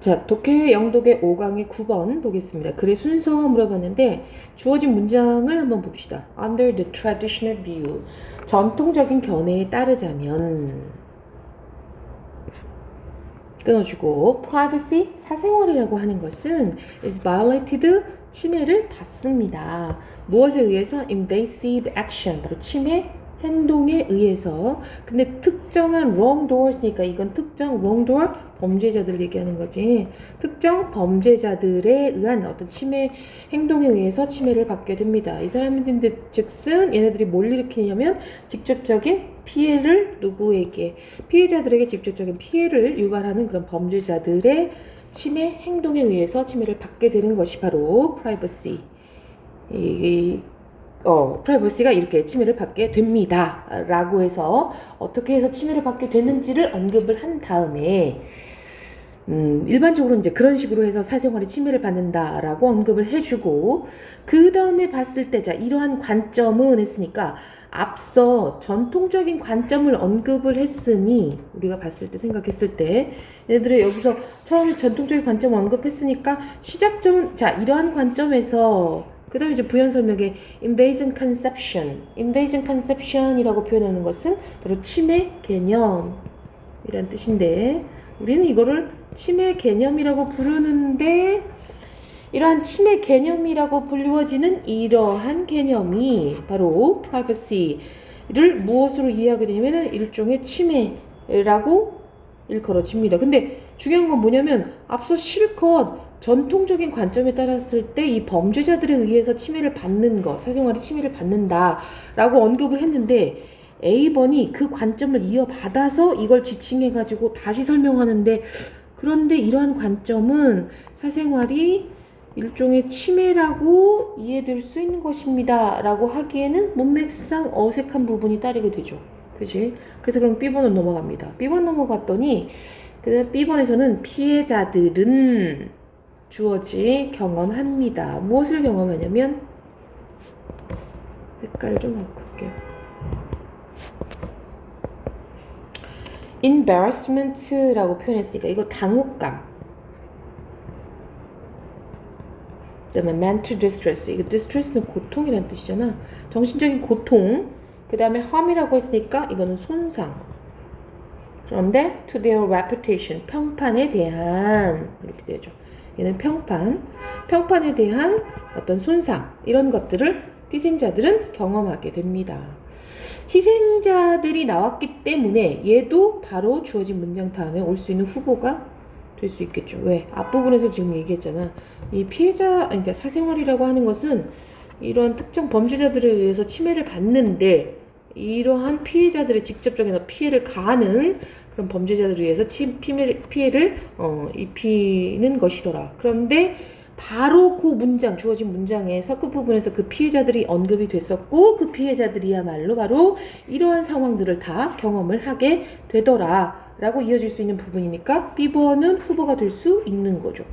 자, 독해 영독의 5강의 9번 보겠습니다. 글의 순서 물어봤는데 주어진 문장을 한번 봅시다. Under the traditional view. 전통적인 견해에 따르자면 끊어주고 privacy 사생활이라고 하는 것은 is violated 침해를 받습니다. 무엇에 의해서 invasive action 바로 침해 행동에 의해서. 근데 특정한 wrongdoers니까 이건 특정 wrongdoer 범죄자들을 얘기하는 거지. 특정 범죄자들에 의한 어떤 침해 행동에 의해서 침해를 받게 됩니다. 이 사람들 즉슨 얘네들이 뭘 일으키냐면 직접적인 피해를 누구에게 피해자들에게 직접적인 피해를 유발하는 그런 범죄자들의 침해 행동에 의해서 침해를 받게 되는 것이 바로 privacy. 이, 어, 프라이버시가 이렇게 침해를 받게 됩니다. 라고 해서 어떻게 해서 침해를 받게 되는지를 언급을 한 다음에 음, 일반적으로 이제 그런 식으로 해서 사생활이 침해를 받는다라고 언급을 해주고 그 다음에 봤을 때 자 이러한 관점은 했으니까 앞서 전통적인 관점을 언급을 했으니 우리가 봤을 때 생각했을 때 얘네들이 여기서 처음 전통적인 관점을 언급했으니까 시작점은 자 이러한 관점에서 그 다음에 이제 부연 설명에 invasion conception, invasion conception이라고 표현하는 것은 바로 침해 개념이라는 뜻인데 우리는 이거를 침해 개념이라고 부르는데 이러한 침해 개념이라고 불리워지는 이러한 개념이 바로 privacy를 무엇으로 이해하게 되냐면 일종의 침해라고 일컬어집니다. 근데 중요한 건 뭐냐면 앞서 실컷 전통적인 관점에 따랐을 때 이 범죄자들에 의해서 침해를 받는 것, 사생활이 침해를 받는다라고 언급을 했는데 A번이 그 관점을 이어받아서 이걸 지칭해가지고 다시 설명하는데 그런데 이러한 관점은 사생활이 일종의 침해라고 이해될 수 있는 것입니다. 라고 하기에는 문맥상 어색한 부분이 따르게 되죠. 그지? 그래서 그럼 B번은 넘어갑니다. B번 넘어갔더니 그 B번에서는 피해자들은 주어지 경험합니다. 무엇을 경험하냐면 색깔 좀 바꿀게요. embarrassment라고 표현했으니까 이거 당혹감. 그다음에 mental distress. 이거 distress는 고통이라는 뜻이잖아. 정신적인 고통. 그다음에 harm이라고 했으니까 이거는 손상. 그런데 to their reputation 평판에 대한 이렇게 되죠. 얘는 평판, 평판에 대한 어떤 손상 이런 것들을 희생자들은 경험하게 됩니다. 희생자들이 나왔기 때문에 얘도 바로 주어진 문장 다음에 올 수 있는 후보가 될 수 있겠죠. 왜? 앞부분에서 지금 얘기했잖아. 이 피해자, 그러니까 사생활이라고 하는 것은 이러한 특정 범죄자들에 의해서 침해를 받는데 이러한 피해자들의 직접적인 피해를 가하는 그런 범죄자들에 의해서 치, 피해를, 어, 입히는 것이더라. 그런데 바로 그 문장, 주어진 문장에서 끝 부분에서 그 피해자들이 언급이 됐었고, 그 피해자들이야말로 바로 이러한 상황들을 다 경험을 하게 되더라. 라고 이어질 수 있는 부분이니까 B번은 후보가 될 수 있는 거죠.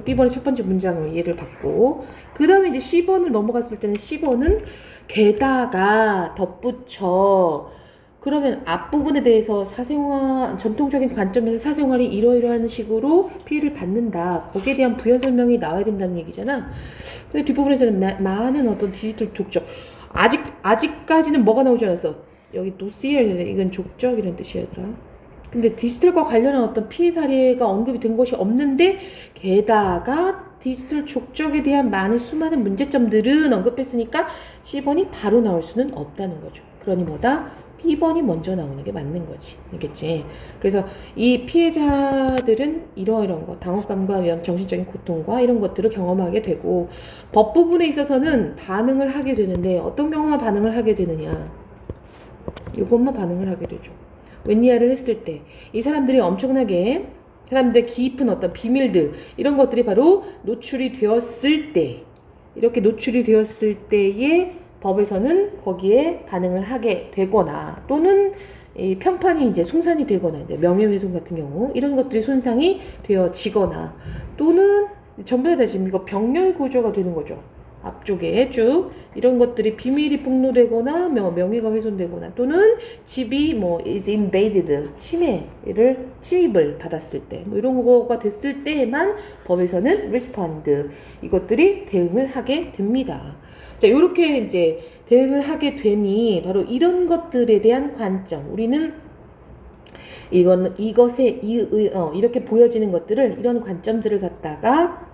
B번의 첫 번째 문장을 이해를 받고, 그 다음에 이제 C번을 넘어갔을 때는 C번은 게다가 덧붙여, 그러면 앞부분에 대해서 사생활, 전통적인 관점에서 사생활이 이러이러한 식으로 피해를 받는다. 거기에 대한 부연 설명이 나와야 된다는 얘기잖아. 근데 뒷부분에서는 마, 많은 어떤 디지털 족적. 아직, 아직까지는 뭐가 나오지 않았어? 여기 도시엘, 이건 족적이라는 얘들아. 근데 디지털과 관련한 어떤 피해 사례가 언급이 된 것이 없는데, 게다가 디지털 족적에 대한 많은 수많은 문제점들은 언급했으니까 10번이 바로 나올 수는 없다는 거죠. 그러니 뭐다? B번이 먼저 나오는 게 맞는 거지. 알겠지? 그래서 이 피해자들은 이러이러한 거, 당혹감과 이런 정신적인 고통과 이런 것들을 경험하게 되고, 법 부분에 있어서는 반응을 하게 되는데, 어떤 경우만 반응을 하게 되느냐. 이것만 반응을 하게 되죠. 웬이야를 했을 때, 이 사람들이 엄청나게, 사람들의 깊은 어떤 비밀들, 이런 것들이 바로 노출이 되었을 때, 이렇게 노출이 되었을 때에 법에서는 거기에 반응을 하게 되거나 또는 이 평판이 이제 송산이 되거나 이제 명예훼손 같은 경우 이런 것들이 손상이 되어지거나 또는 전부 다 지금 이거 병렬 구조가 되는 거죠. 앞쪽에 쭉 이런 것들이 비밀이 폭로되거나 명, 명예가 훼손되거나 또는 집이 뭐 is invaded 침해를 침입을 받았을 때 뭐 이런 거가 됐을 때에만 법에서는 respond 이것들이 대응을 하게 됩니다. 자, 이렇게 이제 대응을 하게 되니 바로 이런 것들에 대한 관점 우리는 이건 이것에 이, 의- 어, 이렇게 보여지는 것들을 이런 관점들을 갖다가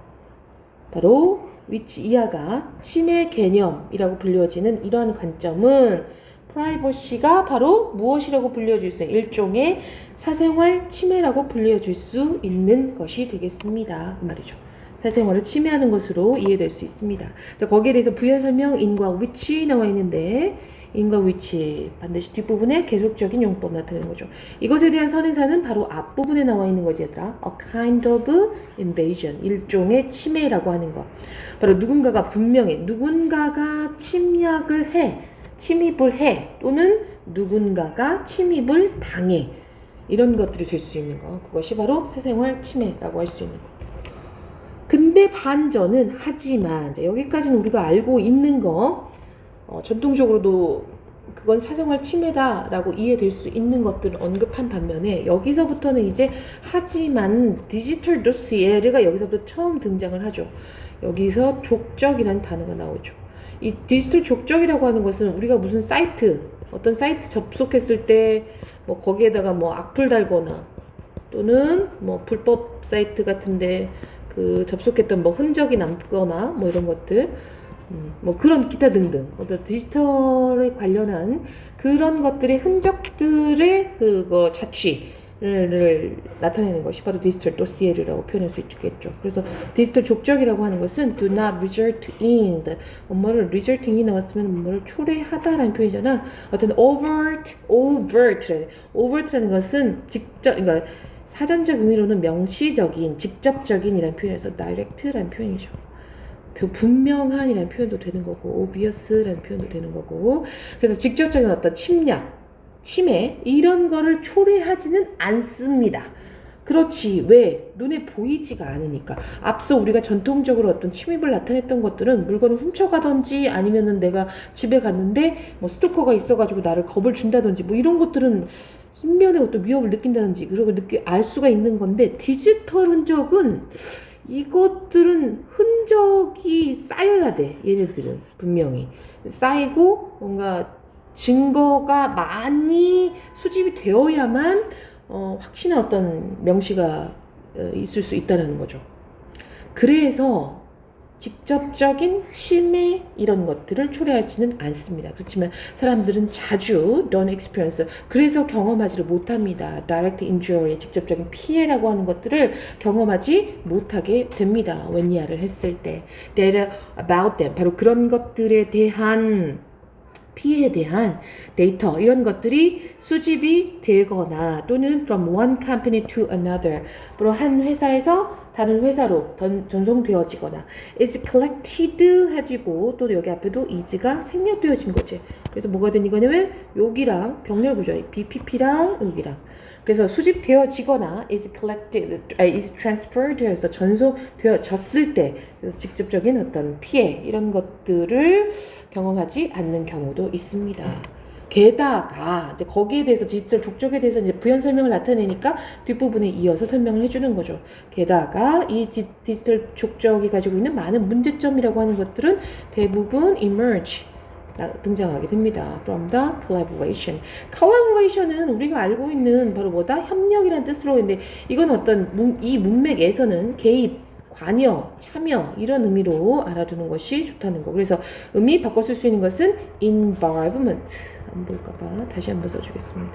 바로 위치 이하가 침해 개념이라고 불려지는 이러한 관점은 프라이버시가 바로 무엇이라고 불려질 수 있는 일종의 사생활 침해라고 불려질 수 있는 것이 되겠습니다. 그 말이죠. 사생활을 침해하는 것으로 이해될 수 있습니다. 자, 거기에 대해서 부연 설명 인과 위치 나와 있는데 인과 위치 반드시 뒷부분에 계속적인 용법 나타내는 거죠. 이것에 대한 선행사는 바로 앞부분에 나와 있는 거지 얘들아. A kind of invasion. 일종의 침해라고 하는 것. 바로 누군가가 분명히 누군가가 침략을 해. 침입을 해. 또는 누군가가 침입을 당해. 이런 것들이 될 수 있는 거. 그것이 바로 사생활 침해라고 할 수 있는 거. 근데 반전은 하지만 자, 여기까지는 우리가 알고 있는 거 어, 전통적으로도 그건 사생활 침해다라고 이해될 수 있는 것들을 언급한 반면에 여기서부터는 이제 하지만 디지털 도시에르가 여기서부터 처음 등장을 하죠. 여기서 족적이라는 단어가 나오죠. 이 디지털 족적이라고 하는 것은 우리가 무슨 사이트 어떤 사이트 접속했을 때 뭐 거기에다가 뭐 악플 달거나 또는 뭐 불법 사이트 같은데 그 접속했던 뭐 흔적이 남거나 뭐 이런 것들 음, 뭐 그런 기타 등등 어떤 디지털에 관련한 그런 것들의 흔적들의 그거 자취를 나타내는 것이 바로 디지털 도시에르라고 표현할 수 있겠죠. 그래서 디지털 족적이라고 하는 것은 do not result in 뭐뭐를 resulting이 나왔으면 뭐를 초래하다라는 표현이잖아. 어떤 overt, overt, overt라는 것은 직접, 그러니까 사전적 의미로는 명시적인, 직접적인이라는 표현에서 direct라는 표현이죠. 그 분명한이라는 표현도 되는 거고, obvious라는 표현도 되는 거고, 그래서 직접적인 어떤 침략, 침해 이런 거를 초래하지는 않습니다. 그렇지 왜? 눈에 보이지가 않으니까. 앞서 우리가 전통적으로 어떤 침입을 나타냈던 것들은 물건을 훔쳐가든지 아니면은 내가 집에 갔는데 뭐 스토커가 있어가지고 나를 겁을 준다든지 뭐 이런 것들은 신변의 어떤 위협을 느낀다든지 그리고 느끼 알 수가 있는 건데 디지털 흔적은 이것들은 흔적이 쌓여야 돼 얘네들은 분명히 쌓이고 뭔가 증거가 많이 수집이 되어야만 어, 확신한 어떤 명시가 어, 있을 수 있다는 거죠. 그래서 직접적인 침해 이런 것들을 초래하지는 않습니다. 그렇지만 사람들은 자주 non experience 그래서 경험하지를 못합니다. direct injury 직접적인 피해라고 하는 것들을 경험하지 못하게 됩니다. 이하를 했을 때 data about them 바로 그런 것들에 대한 피해에 대한 데이터 이런 것들이 수집이 되거나 또는 from one company to another 바로 한 회사에서 다른 회사로 던- 전송되어지거나 is collected 해지고 또 여기 앞에도 is가 생략되어진 거지 그래서 뭐가 된 이거냐면 여기랑 병렬 구조야 BPP랑 여기랑 그래서 수집되어지거나 is collected, 아, is transferred 해서 전송되어졌을 때 그래서 직접적인 어떤 피해 이런 것들을 경험하지 않는 경우도 있습니다. 게다가 이제 거기에 대해서 디지털 족적에 대해서 이제 부연 설명을 나타내니까 뒷부분에 이어서 설명을 해주는 거죠. 게다가 이 디, 디지털 족적이 가지고 있는 많은 문제점이라고 하는 것들은 대부분 emerge 나- 등장하게 됩니다. From the collaboration. collaboration은 우리가 알고 있는 바로 뭐다? 협력이라는 뜻으로 있는데 이건 어떤 문, 이 문맥에서는 개입, 관여, 참여 이런 의미로 알아두는 것이 좋다는 거. 그래서 의미 바꿔 쓸 수 있는 것은 involvement. 안 볼까봐 다시 한번 써주겠습니다.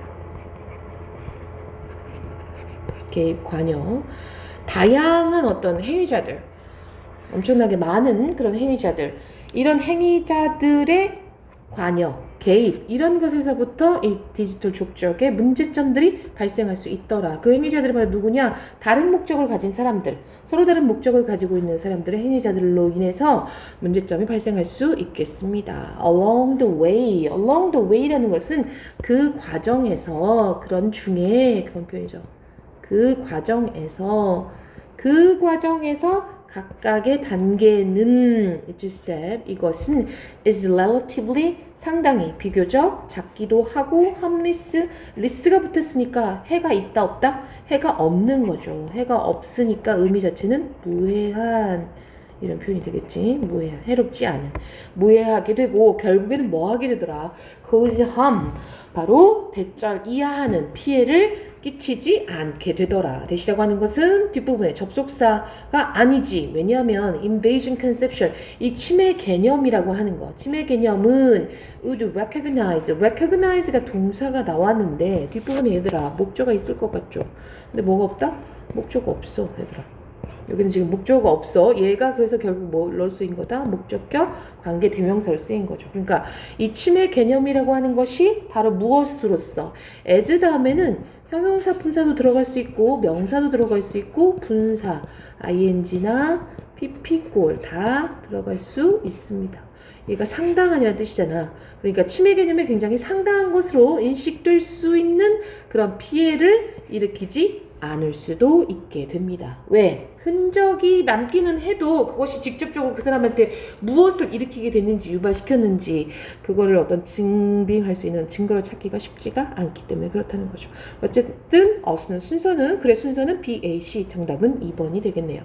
개입, 관여, 다양한 어떤 행위자들, 엄청나게 많은 그런 행위자들, 이런 행위자들의 관여, 개입 이런 것에서부터 이 디지털 족적의 문제점들이 발생할 수 있더라. 그 행위자들이 바로 누구냐? 다른 목적을 가진 사람들, 서로 다른 목적을 가지고 있는 사람들의 행위자들로 인해서 문제점이 발생할 수 있겠습니다. Along the way, along the way라는 것은 그 과정에서 그런 중에 그런 표현이죠. 그 과정에서 그 과정에서 각각의 단계는 each step. 이것은 is relatively 상당히 비교적 작기도 하고 harmless 리스가 붙었으니까 해가 있다 없다? 해가 없는 거죠. 해가 없으니까 의미 자체는 무해한 이런 표현이 되겠지. 무해한 해롭지 않은. 무해하게 되고 결국에는 뭐 하게 되더라? cause harm. 바로 대절 이하하는 피해를 끼치지 않게 되더라. 대시라고 하는 것은 뒷부분에 접속사가 아니지. 왜냐하면 invasion conception 이 침해 개념이라고 하는 거. 침해 개념은 would recognize, recognize가 동사가 나왔는데 뒷부분에 얘들아 목조가 있을 것 같죠. 근데 뭐가 없다? 목조가 없어, 얘들아. 여기는 지금 목조가 없어. 얘가 그래서 결국 뭘로 쓰인 거다? 목적격 관계 대명사로 쓰인 거죠. 그러니까 이 침해 개념이라고 하는 것이 바로 무엇으로서 as 다음에는 형용사 품사도 들어갈 수 있고 명사도 들어갈 수 있고 분사 ing나 pp골 다 들어갈 수 있습니다. 얘가 상당한이라는 뜻이잖아. 그러니까 침해 개념이 굉장히 상당한 것으로 인식될 수 있는 그런 피해를 일으키지 않을 수도 있게 됩니다. 왜? 흔적이 남기는 해도 그것이 직접적으로 그 사람한테 무엇을 일으키게 됐는지 유발시켰는지 그거를 어떤 증빙할 수 있는 증거를 찾기가 쉽지가 않기 때문에 그렇다는 거죠. 어쨌든 어수는 순서는 그래 순서는 B, A, C 정답은 2번이 되겠네요.